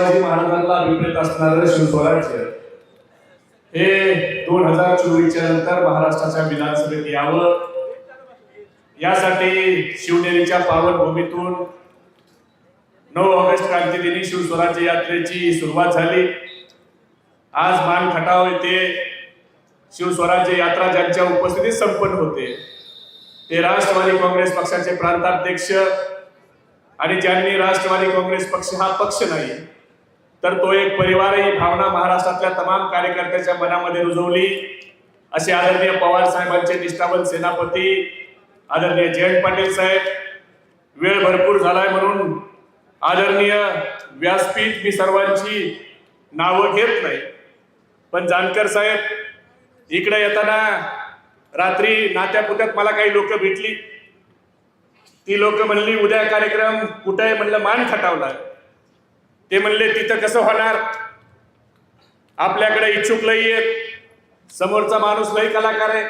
शिवाजी महाराजांना अभिप्रेत असणार शिवस्वराज्य हे दोन हजार चोवीसच्या नंतर महाराष्ट्राच्या विधानसभेत यावं. यासाठी शिवनेरीच्या पावनभूमीतून नऊ ऑगस्ट क्रांतीदिनी शिवस्वराज्य यात्रेची सुरुवात झाली. आज मान खटाव येथे शिवस्वराज्य यात्रा ज्यांच्या उपस्थितीत संपन्न होते ते राष्ट्रवादी काँग्रेस पक्षाचे प्रांताध्यक्ष आणि ज्यांनी राष्ट्रवादी काँग्रेस पक्ष हा पक्ष नाही तर तो एक परिवार ही भावना महाराष्ट्रातल्या तमाम कार्यकर्त्याच्या मनामध्ये रुजवली. असे आदरणीय पवार साहेबांचे निष्ठावंत सेनापती आदरणीय जयंत पाटील साहेब वेळ भरपूर झालाय म्हणून आदरणीय व्यासपीठ मी सर्वांची नावं घेत नाही. पण जानकर साहेब इकडे येताना रात्री नात्यापुत्यात मला काही लोक भेटली. ती लोक म्हणली उद्या कार्यक्रम कुठे आहे? म्हणलं मान खटावला ते म्हणले तिथं कसं होणार? आपल्याकडे इच्छुक लई आहेत समोरचा माणूस लई कलाकार आहे.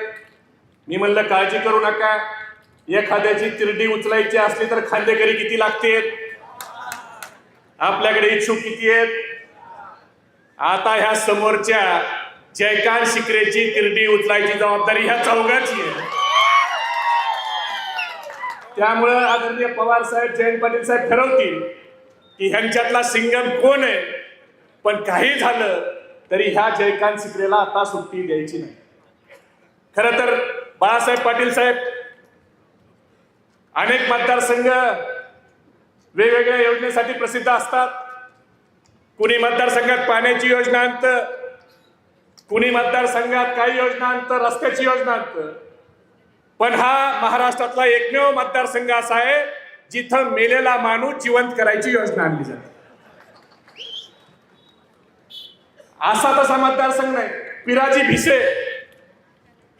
मी म्हणलं काळजी करू नका. एखाद्याची तिरडी उचलायची असली तर खांदेकरी किती लागते आपल्याकडे इच्छुक किती आहेत? आता ह्या समोरच्या जयकार शिकरेची तिरडी उचलायची जबाबदारी ह्या चौघाची आहे. त्यामुळं आदरणीय पवार साहेब जयंत पाटील साहेब ठरवतील की ह्यांच्यातला सिंगम कोण आहे? पण काही झालं तरी ह्या जयकांत सिकरेला आता सुट्टी द्यायची नाही. खर तर बाळासाहेब पाटील साहेब अनेक मतदारसंघ वेगवेगळ्या योजनेसाठी प्रसिद्ध असतात. कुणी मतदारसंघात पाण्याची योजना अंत कुणी मतदारसंघात काही योजना अंत रस्त्याची योजना अंत पण हा महाराष्ट्रातला एकमेव मतदारसंघ असा आहे जिथं मेलेला माणूस जिवंत करायची योजना आणली जाते. असा तसा मतदारसंघ नाही. पिराजी भिसे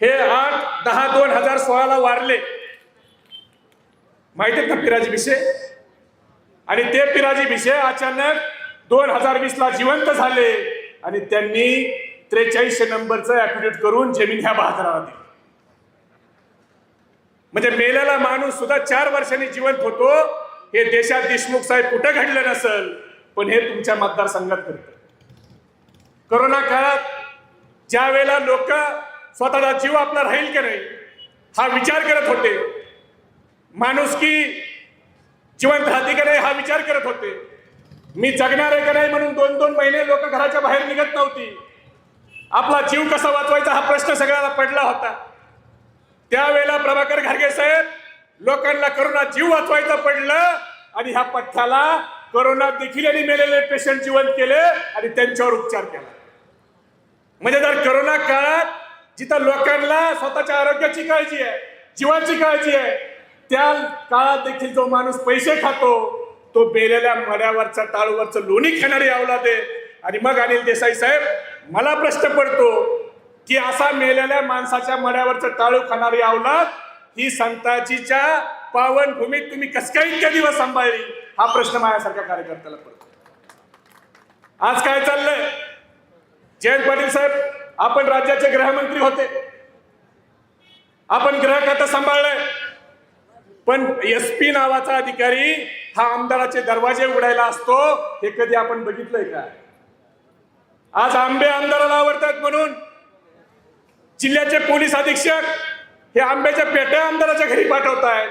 हे आठ दहा दोन हजार सोळाला वारले. माहीत आहेत ना पिराजी भिसे? आणि ते पिराजी भिसे अचानक दोन हजार वीस ला जिवंत झाले. आणि त्यांनी त्रेचाळीसशे नंबरचं ऍफिडेट करून जमीन ह्या बाजाराला दिली. म्हणजे मेलेला माणूस सुद्धा चार वर्षांनी जिवंत होतो. हे देशात देशमुख साहेब कुठं घडलं नसल पण हे तुमच्या मतदारसंघात घडतं. करोना काळात ज्या वेळेला लोक स्वतःचा जीव आपला राहील की नाही हा विचार करत होते. माणूस की जिवंत राहते का नाही हा विचार करत होते. मी जगणार आहे का नाही म्हणून दोन दोन महिने लोक घराच्या बाहेर निघत नव्हती. आपला जीव कसा वाचवायचा हा प्रश्न सगळ्याला पडला होता. त्यावेळेला प्रभाकर घारगे साहेब लोकांना करोना जीव वाचवायचं पडलं आणि ह्या पठ्याला करोना देखील यांनी मेलेले पेशंट जिवंत केले आणि त्यांच्यावर उपचार केला. म्हणजे जर करोना काळात जिथं लोकांना स्वतःच्या आरोग्याची काळजी आहे जीवाची काळजी आहे त्या काळात देखील जो माणूस पैसे खातो तो बेलेल्या मऱ्यावरचा टाळूवरचं लोणी खाणारी आवला दे आणि मग अनिल देसाई साहेब मला प्रश्न पडतो की असा मेलेल्या माणसाच्या मड्यावरचं टाळू खाणारी अवलाद ही संताजीच्या पावन भूमीत तुम्ही कस काय इतक्या दिवस सांभाळली? हा प्रश्न माझ्यासारख्या कार्यकर्त्याला पडतो. आज काय चाललंय? जयंत पाटील साहेब आपण राज्याचे गृहमंत्री होते. आपण गृह खातं सांभाळलंय. पण एस पी नावाचा अधिकारी हा आमदाराचे दरवाजे उघडायला असतो हे कधी आपण बघितलंय का? आज आंबे आमदाराला आवडतात म्हणून जिल्ह्याचे पोलीस अधीक्षक हे आंब्याच्या पेट्या आमदाराच्या घरी पाठवत आहेत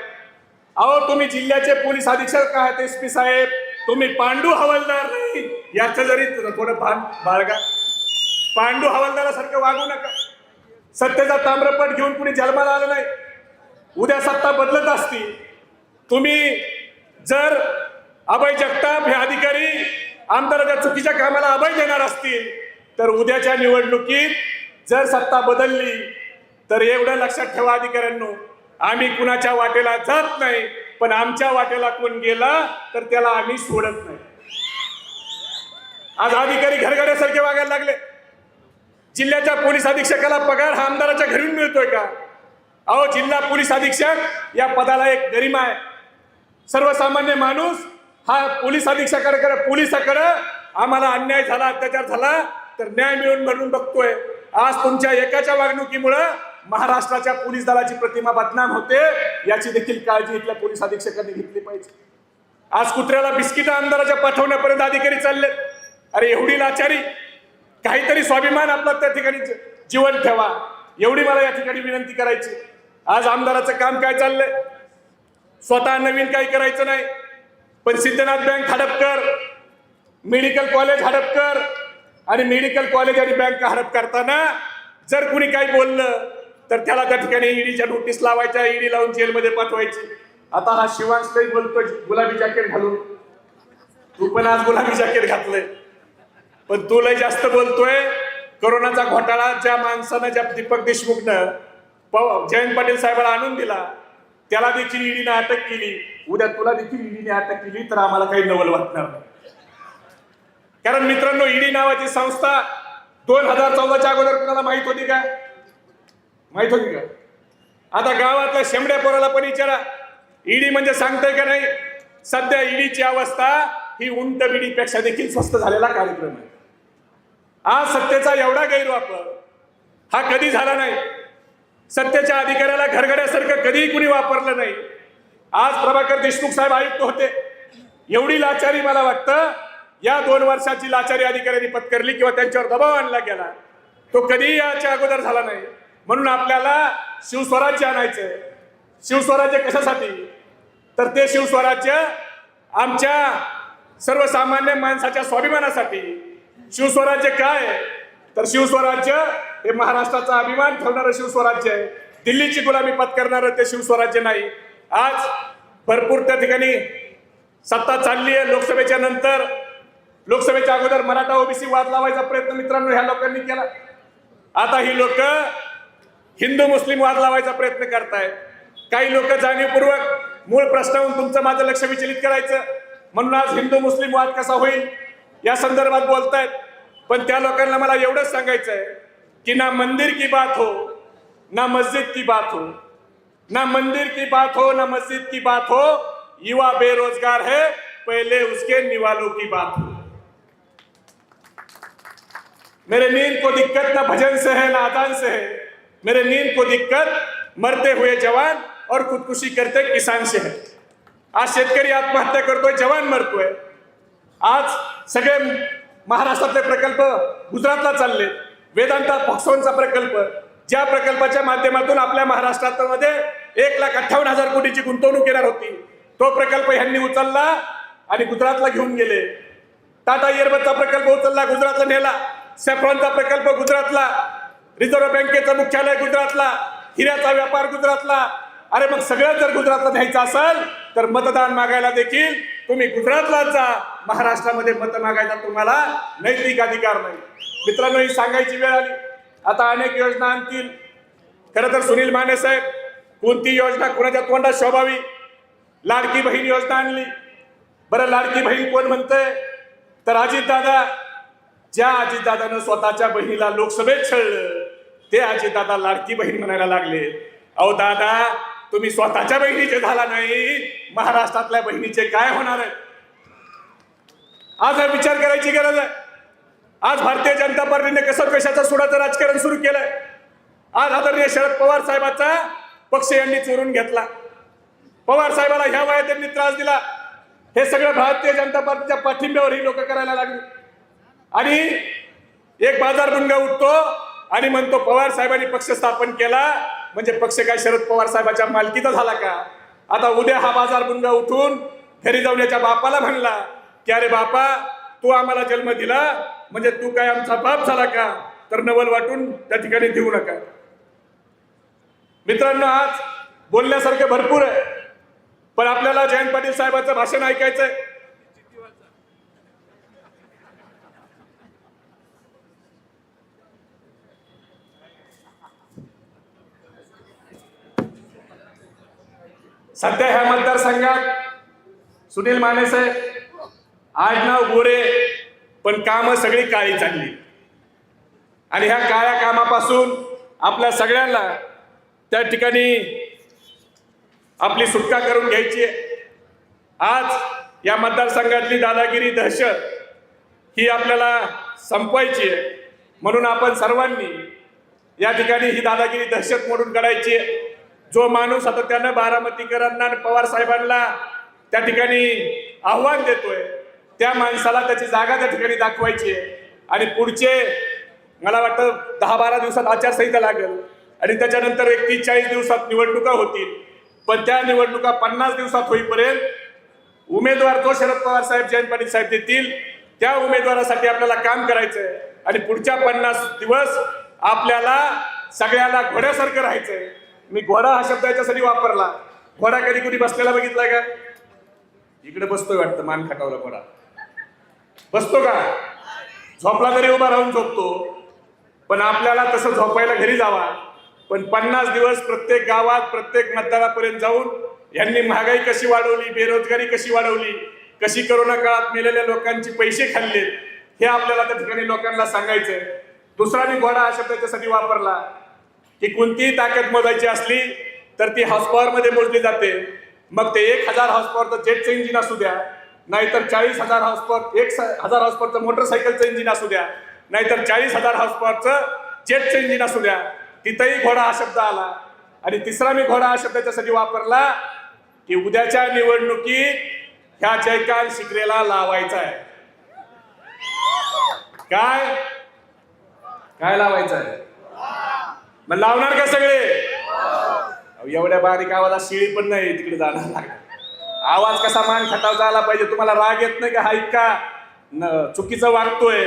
अहो तुम्ही जिल्ह्याचे पोलीस अधीक्षक आहात एस पी साहेब? तुम्ही पांडू हवालदार नाही. याचं जरी थोडं भान बाळगा पांडू हवालदारासारखं वागू नका. सत्तेचा ताम्रपट घेऊन कुणी जन्माला आलं नाही. उद्या सत्ता बदलत असती तुम्ही जर अभय जगताप हे अधिकारी आमदाराच्या चुकीच्या कामाला अभय देणार असतील तर उद्याच्या निवडणुकीत जर सत्ता बदलली तर एवढं लक्षात ठेवा अधिकाऱ्यांनो आम्ही कुणाच्या वाटेला जात नाही पण आमच्या वाटेला कोण गेला तर त्याला आम्ही सोडत नाही. आज अधिकारी घरगड्यासारखे वागायला लागले. जिल्ह्याच्या पोलीस अधीक्षकाला पगार हा आमदाराच्या घरून मिळतोय का? अहो जिल्हा पोलीस अधीक्षक या पदाला एक गरिमा आहे. सर्वसामान्य माणूस हा पोलीस अधीक्षकाकडे पोलिसाकडे आम्हाला अन्याय झाला अत्याचार झाला तर न्याय मिळून म्हणून बघतोय. आज तुमच्या एकाच्या वागणुकीमुळं महाराष्ट्राच्या पोलीस दलाची प्रतिमा बदनाम होते याची देखील काळजी इथल्या पोलीस अधीक्षकांनी घेतली पाहिजे. आज कुत्र्याला बिस्किट आमदाराच्या पाठवण्यापर्यंत अधिकारी चालले अरे एवढी लाचारी. काहीतरी स्वाभिमान आपला त्या ठिकाणी जीवन ठेवा. एवढी मला या ठिकाणी विनंती करायची. आज आमदाराचं काम काय चाललंय? स्वतः नवीन काही करायचं नाही. पण Siddhanath bank Hadapkar medical college Hadapkar आणि मेडिकल कॉलेज आणि बँक हडप करताना जर कुणी काही बोललं तर त्याला त्या ठिकाणी ईडीच्या नोटीस लावायच्या ईडी लावून जेलमध्ये पाठवायची. आता हा शिवांश काही बोलतोय गुलाबी जॅकेट घालून. तू पण आज गुलाबी जॅकेट घातलंय. पण तू लय जास्त बोलतोय कोरोनाचा घोटाळा ज्या माणसानं ज्या दीपक देशमुखनं प- जयंत पाटील साहेबाला आणून दिला त्याला देखील ईडीने अटक केली. उद्या तुला देखील ईडीने अटक केली तर आम्हाला काही नवल वाटणार नाही. कारण मित्रांनो ईडी नावाची संस्था दोन हजार चौदाच्या अगोदर कुणाला माहीत होती का? माहीत होती का? आता गावातल्या शेंबड्या पोराला पण विचारा. ईडी म्हणजे सांगतंय का नाही? सध्या ईडीची अवस्था ही उंट बिडीपेक्षा देखील स्वस्त झालेला कार्यक्रम आहे. आज सत्तेचा एवढा गैरवापर हा कधी झाला नाही? सत्तेच्या अधिकाऱ्याला घरगड्यासारखं कधीही कुणी वापरलं नाही. आज प्रभाकर देशमुख साहेब आयुक्त होते. एवढी लाचारी मला वाटतं या दोन वर्षाची लाचारी अधिकाऱ्यांनी पत्करली किंवा त्यांच्यावर दबाव आणला गेला तो कधीही याच्या अगोदर झाला नाही. म्हणून आपल्याला शिवस्वराज्य आणायचंय. शिवस्वराज्य कशासाठी? तर ते शिवस्वराज्य आमच्या सर्वसामान्य माणसाच्या स्वाभिमानासाठी. शिवस्वराज्य काय? तर शिवस्वराज्य हे महाराष्ट्राचा अभिमान ठेवणारं शिवस्वराज्य आहे. दिल्लीची गुलामी पत्करणारं ते शिवस्वराज्य नाही. आज भरपूर त्या ठिकाणी सत्ता चालली आहे लोकसभेच्या नंतर. लोकसभेच्या अगोदर मराठा ओबीसी वाद लावायचा प्रयत्न मित्रांनो ह्या लोकांनी केला. आता ही लोक हिंदू मुस्लिम वाद लावायचा प्रयत्न करताय काही लोक जाणीवपूर्वक मूळ प्रश्नावरून तुमचं माझं लक्ष विचलित करायचं. म्हणून आज हिंदू मुस्लिम वाद कसा होईल या संदर्भात बोलतायत. पण त्या लोकांना मला एवढंच सांगायचं आहे की ना मंदिर की बात हो ना मस्जिद की बात हो. ना मंदिर की बात हो ना मस्जिद की बात हो युवा बेरोजगार है पहले उसके निवालों की बात हो. मेरे नींद को दिक्कत ना भजन से है ना आदान से है। मेरे नींद को दिक्कत मरते हुए जवान और खुदकुशी करते किसान से है। आज शेतकरी आत्महत्या करतोय जवान मरतोय। आज सगळे महाराष्ट्रातले प्रकल्प गुजरातला चालले. वेदांता फॉक्सॉनचा प्रकल्प ज्या प्रकल्पाच्या माध्यमातून आपल्या महाराष्ट्रामध्ये एक लाख अठ्ठावन्न हजार कोटीची गुंतवणूक येणार होती. तो प्रकल्प ह्यांनी उचलला आणि गुजरातला घेऊन गेले. टाटा इयरबदचा प्रकल्प उचलला गुजरातला नेला. सॅफ्रॉनचा प्रकल्प गुजरातला रिझर्व्ह बँकेचं मुख्यालय गुजरातला हिऱ्याचा व्यापार गुजरातला. अरे मग सगळं जर गुजरातला न्यायचं असेल तर मतदान मागायला देखील तुम्ही गुजरातलाच जा. महाराष्ट्रामध्ये मत मागायचा तुम्हाला नैतिक अधिकार नाही. मित्रांनो ही सांगायची वेळ आली. आता अनेक योजना आणतील. खरं तर सुनील माने साहेब कोणती योजना कोणाच्या तोंडात शोभावी? लाडकी बहीण योजना आणली. बरं लाडकी बहीण कोण म्हणतंय? तर अजित दादा ज्या अजितदादानं स्वतःच्या बहिणीला लोकसभेत छळलं ते अजितदादा लाडकी बहीण म्हणायला लागले अहो दादा तुम्ही स्वतःच्या बहिणीचे झाला नाही महाराष्ट्रातल्या बहिणीचे काय होणार आहे? आज हा विचार करायची गरज आहे. आज भारतीय जनता पार्टीने कसं कशाचं सुडाचं राजकारण सुरू केलंय? आज आदरणीय शरद पवार साहेबाचा पक्ष यांनी चोरून घेतला. पवार साहेबाला ह्या वयात त्यांनी त्रास दिला. हे सगळं भारतीय जनता पार्टीच्या पाठिंब्यावर ही लोक करायला लागली. आणि एक बाजारभंग उठतो आणि म्हणतो पवार साहेबांनी पक्ष स्थापन केला. म्हणजे पक्ष काय शरद पवार साहेबाच्या मालकीचा झाला का? आता उद्या हा बाजारभंग उठून घरी जाऊन याच्या बापाला म्हणला की अरे बापा तू आम्हाला जन्म दिला. म्हणजे तू काय आमचा बाप झाला का? तर नवल वाटून त्या ठिकाणी देऊ नका. मित्रांनो आज बोलण्यासारखं भरपूर आहे. पण आपल्याला जयंत पाटील साहेबांचं भाषण ऐकायचंय. सध्या ह्या मतदारसंघात सुनील माने साहेब आडनाव गोरे पण कामं सगळी काळी चालली. आणि ह्या काळ्या कामापासून आपल्या सगळ्यांना त्या ठिकाणी आपली सुटका करून घ्यायची आहे. आज या मतदारसंघातली दादागिरी दहशत ही आपल्याला संपवायची आहे. म्हणून आपण सर्वांनी या ठिकाणी ही दादागिरी दहशत मोडून काढायची आहे. जो माणूस सातत्यानं बारामतीकरांना आणि पवार साहेबांना त्या ठिकाणी आव्हान देतोय त्या माणसाला त्याची जागा त्या ठिकाणी दाखवायची आहे. आणि पुढचे मला वाटतं दहा बारा दिवसात आचारसंहिता लागेल. आणि त्याच्यानंतर एक तीस चाळीस दिवसात निवडणुका होतील. पण त्या निवडणुका पन्नास दिवसात होईपर्यंत उमेदवार जो शरद पवार साहेब जयंत पाटील साहेब देतील त्या उमेदवारासाठी आपल्याला काम करायचंय. आणि पुढच्या पन्नास दिवस आपल्याला सगळ्याला घोड्यासारखं राहायचंय. मी घोडा हा शब्द याच्यासाठी वापरला. घोडा कधी कुणी बसलेला बघितला का? इकडे बसतोय वाटतं मान खाटावला घोडा. बसतो का? झोपला तरी उभा राहून झोपतो. पण आपल्याला तसं झोपायला घरी जावा. पण पन्नास दिवस प्रत्येक गावात प्रत्येक मतदारापर्यंत जाऊन यांनी महागाई कशी वाढवली बेरोजगारी कशी वाढवली कशी करोना काळात मेलेल्या लोकांची पैसे खाल्लेत हे आपल्याला त्या ठिकाणी लोकांना सांगायचंय. दुसरा मी घोडा हा शब्द त्यासाठी वापरला. की कोणतीही ताकद मोजायची असली तर ती हॉर्सपॉवर मध्ये मोजली जाते. मग ते एक हजार हॉर्सपॉवरचं जेटचं इंजिन असू द्या. नाहीतर चाळीस हजार हॉर्सपॉवर एक हजार हॉर्सपॉवरचं मोटरसायकलचं इंजिन असू द्या. नाहीतर चाळीस हजार हॉर्सपॉवरचं जेटचं इंजिन असू द्या. तिथंही घोडा हा शब्द आला. आणि तिसरा मी घोडा हा शब्द त्यासाठी वापरला की उद्याच्या निवडणुकीत ह्या जयकांत शिकरेला लावायचा आहे. काय? काय लावायचं आहे? मग लावणार का सगळे? एवढ्या बारीक आवाजात शिळी पण नाही तिकडे जाणार. लागणार आवाज कसा मान खटावता आला पाहिजे तुम्हाला राग येत नाही का? हा इतका न- चुकीचं वागतोय.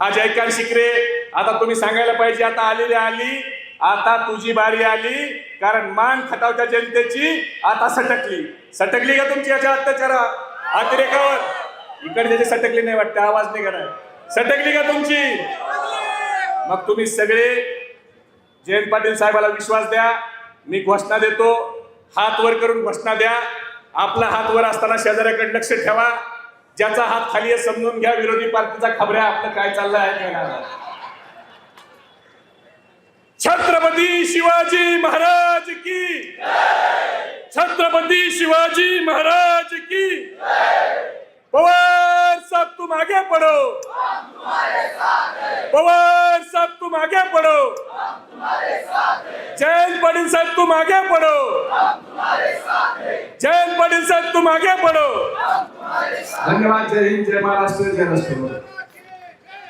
हा जयकांत शिकरे आता तुम्ही सांगायला पाहिजे आता आलेली आली आता तुझी बारी आली कारण मान खटावच्या जनतेची आता सटकली. सटकली का तुमची याच्या अत्याचारा? अतिरेकावर. इकडे त्याची सटकली नाही वाटतं आवाज नाही करणार सटकली का तुमची? मग तुम्ही सगळे जयंत पाटील साहेबाला विश्वास द्या. मी घोषणा देतो. हात वर करून घोषणा द्या. आपला हात वर असताना शेजाऱ्याकडे लक्ष ठेवा. ज्याचा हात खाली आहे समजून घ्या. विरोधी पार्टीचा खबऱ्या आपलं काय चाललं आहे छत्रपती शिवाजी महाराज की छत्रपती शिवाजी महाराज की पवार साहब तुम आगे पडो. पवार साहब तुम आगे पडो. जयंत पाटील साहेब तू मागे पडो. जयंत पाटील साहेब तू मागे पडो. धन्यवाद जय हिंद जय महाराष्ट्र जय राष्ट्र